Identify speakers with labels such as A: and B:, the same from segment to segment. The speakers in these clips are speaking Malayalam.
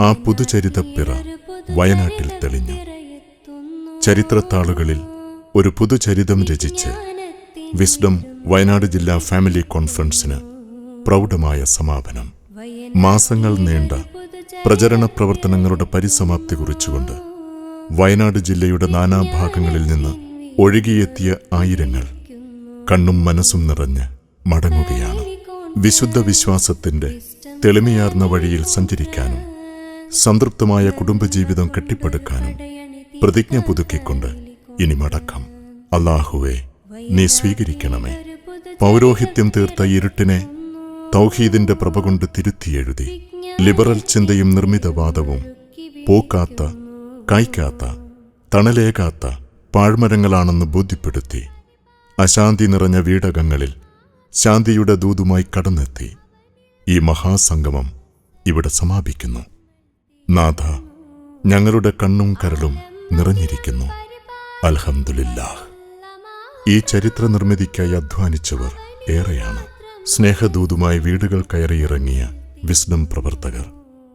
A: ആ പുതുചരിതപ്പിറ വയനാട്ടിൽ തെളിഞ്ഞു. ചരിത്രത്താളുകളിൽ ഒരു പുതുചരിതം രചിച്ച് വിസ്ഡം വയനാട് ജില്ലാ ഫാമിലി കോൺഫറൻസിന് പ്രൗഢമായ സമാപനം. മാസങ്ങൾ നീണ്ട പ്രചരണ പ്രവർത്തനങ്ങളുടെ പരിസമാപ്തി കുറിച്ചുകൊണ്ട് വയനാട് ജില്ലയുടെ നാനാഭാഗങ്ങളിൽ നിന്ന് ഒഴുകിയെത്തിയ ആയിരങ്ങൾ കണ്ണും മനസ്സും നിറഞ്ഞ് മടങ്ങുകയാണ്. വിശുദ്ധ വിശ്വാസത്തിന്റെ തെളിമയാർന്ന വഴിയിൽ സഞ്ചരിക്കാനും സംതൃപ്തമായ കുടുംബജീവിതം കെട്ടിപ്പടുക്കാനും പ്രതിജ്ഞ പുതുക്കിക്കൊണ്ട് ഇനി മടക്കം. അള്ളാഹുവെ നീ സ്വീകരിക്കണമേ. പൗരോഹിത്യം തീർത്ത ഇരുട്ടിനെ തൗഹീദിന്റെ പ്രഭ കൊണ്ട് തിരുത്തിയെഴുതി. ലിബറൽ ചിന്തയും നിർമ്മിതവാദവും പോക്കാത്ത കായ്ക്കാത്ത തണലേകാത്ത പാഴ്മരങ്ങളാണെന്ന് ബോധ്യപ്പെടുത്തി. അശാന്തി നിറഞ്ഞ വീടകങ്ങളിൽ ശാന്തിയുടെ ദൂതുമായി കടന്നെത്തി. ഈ മഹാസംഗമം ഇവിടെ സമാപിക്കുന്നു. നാഥ ഞങ്ങളുടെ കണ്ണും കരളും നിറഞ്ഞിരിക്കുന്നു. അൽഹംദുലില്ലാഹ്. ഈ ചരിത്ര നിർമ്മിതിക്കായി അധ്വാനിച്ചവർ ഏറെയാണ്. സ്നേഹദൂതുമായി വീടുകൾ കയറിയിറങ്ങിയ വിസ്ഡം പ്രവർത്തകർ.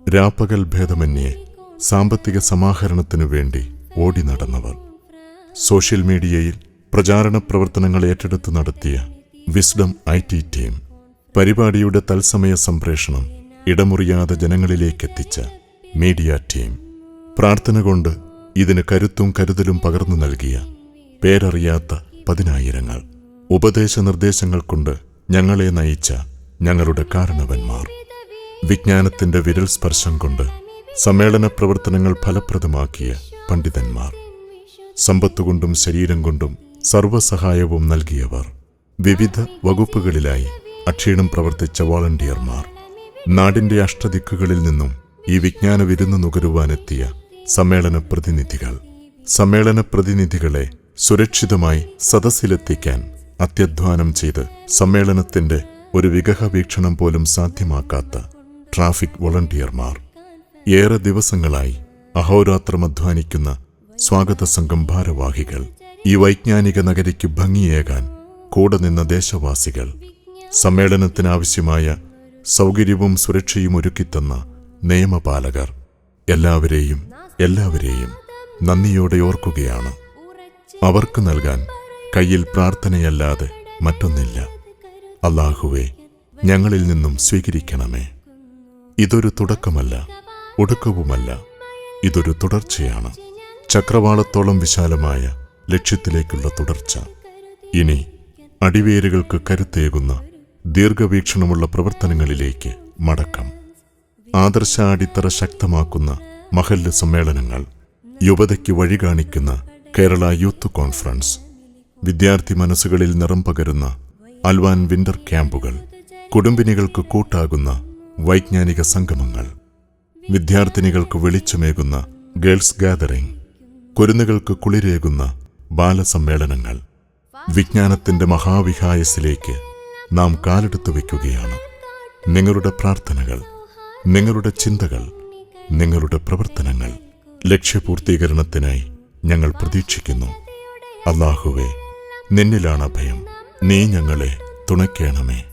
A: രാപ്പകൽ ഭേദമന്യേ സാമ്പത്തിക സമാഹരണത്തിനു വേണ്ടി ഓടി നടന്നവർ. സോഷ്യൽ മീഡിയയിൽ പ്രചാരണ പ്രവർത്തനങ്ങൾ ഏറ്റെടുത്ത് നടത്തിയ വിസ്ഡം ഐ ടി ടീം. പരിപാടിയുടെ തത്സമയ സംപ്രേഷണം ഇടമുറിയാതെ ജനങ്ങളിലേക്കെത്തിച്ച മീഡിയ ടീം. പ്രാർത്ഥന കൊണ്ട് ഇതിന് കരുത്തും കരുതലും പകർന്നു നൽകിയ പേരറിയാത്ത പതിനായിരങ്ങൾ. ഉപദേശ നിർദ്ദേശങ്ങൾ കൊണ്ട് ഞങ്ങളെ നയിച്ച ഞങ്ങളുടെ കാരണവന്മാർ. വിജ്ഞാനത്തിന്റെ വിരൽ സ്പർശം കൊണ്ട് സമ്മേളന പ്രവർത്തനങ്ങൾ ഫലപ്രദമാക്കിയ പണ്ഡിതന്മാർ. സമ്പത്തുകൊണ്ടും ശരീരം കൊണ്ടും സർവസഹായവും നൽകിയവർ. വിവിധ വകുപ്പുകളിലായി അക്ഷീണം പ്രവർത്തിച്ച വോളണ്ടിയർമാർ. നാടിന്റെ അഷ്ടദിക്കുകളിൽ നിന്നും ഈ വിജ്ഞാന വിരുന്ന് നുകരുവാനെത്തിയ സമ്മേളന പ്രതിനിധികൾ. സമ്മേളന പ്രതിനിധികളെ സുരക്ഷിതമായി സദസ്സിലെത്തിക്കാൻ അത്യധ്വാനം ചെയ്ത് സമ്മേളനത്തിന്റെ ഒരു വിഗഹ വീക്ഷണം പോലും സാധ്യമാക്കാത്ത ട്രാഫിക് വോളണ്ടിയർമാർ. ഏറെ ദിവസങ്ങളായി അഹോരാത്രം അധ്വാനിക്കുന്ന സ്വാഗത സംഘം ഭാരവാഹികൾ ഈ വൈജ്ഞാനിക നഗരിക്ക് ഭംഗിയേകാൻ കൂടെ നിന്ന ദേശവാസികൾ സമ്മേളനത്തിനാവശ്യമായ സൗകര്യവും സുരക്ഷയും ഒരുക്കിത്തന്ന നിയമപാലകർ എല്ലാവരെയും എല്ലാവരെയും നന്ദിയോടെ ഓർക്കുകയാണ്. അവർക്ക് നൽകാൻ കയ്യിൽ പ്രാർത്ഥനയല്ലാതെ മറ്റൊന്നില്ല. അള്ളാഹുവെ ഞങ്ങളിൽ നിന്നും സ്വീകരിക്കണമേ. ഇതൊരു തുടക്കമല്ല ഒടുക്കവുമല്ല. ഇതൊരു തുടർച്ചയാണ്. ചക്രവാളത്തോളം വിശാലമായ ലക്ഷ്യത്തിലേക്കുള്ള തുടർച്ച. ഇനി അടിവേരുകൾക്ക് കരുത്തേകുന്ന ദീർഘവീക്ഷണമുള്ള പ്രവർത്തനങ്ങളിലേക്ക് മടക്കം. ആദർശ അടിത്തറ ശക്തമാക്കുന്ന മഹല്ല് സമ്മേളനങ്ങൾ യുവതയ്ക്ക് വഴി കാണിക്കുന്ന കേരള യൂത്ത് കോൺഫറൻസ് വിദ്യാർത്ഥി മനസ്സുകളിൽ നിറം പകരുന്ന അൽവാൻ വിന്റർ ക്യാമ്പുകൾ കുടുംബിനികൾക്ക് കൂട്ടാകുന്ന വൈജ്ഞാനിക സംഗമങ്ങൾ വിദ്യാർത്ഥിനികൾക്ക് വെളിച്ചമേകുന്ന ഗേൾസ് ഗാദറിംഗ് കുരുന്നുകൾക്ക് കുളിരേകുന്ന ബാലസമ്മേളനങ്ങൾ. വിജ്ഞാനത്തിന്റെ മഹാവിഹായസിലേക്ക് നാം കാലെടുത്തു വയ്ക്കുകയാണ്. നിങ്ങളുടെ പ്രാർത്ഥനകൾ നിങ്ങളുടെ ചിന്തകൾ നിങ്ങളുടെ പ്രവർത്തനങ്ങൾ ലക്ഷ്യപൂർത്തീകരണത്തിനായി ഞങ്ങൾ പ്രതീക്ഷിക്കുന്നു. അള്ളാഹുവെ നിന്നിലാണ് അഭയം നീ ഞങ്ങളെ തുണയ്ക്കണമേ.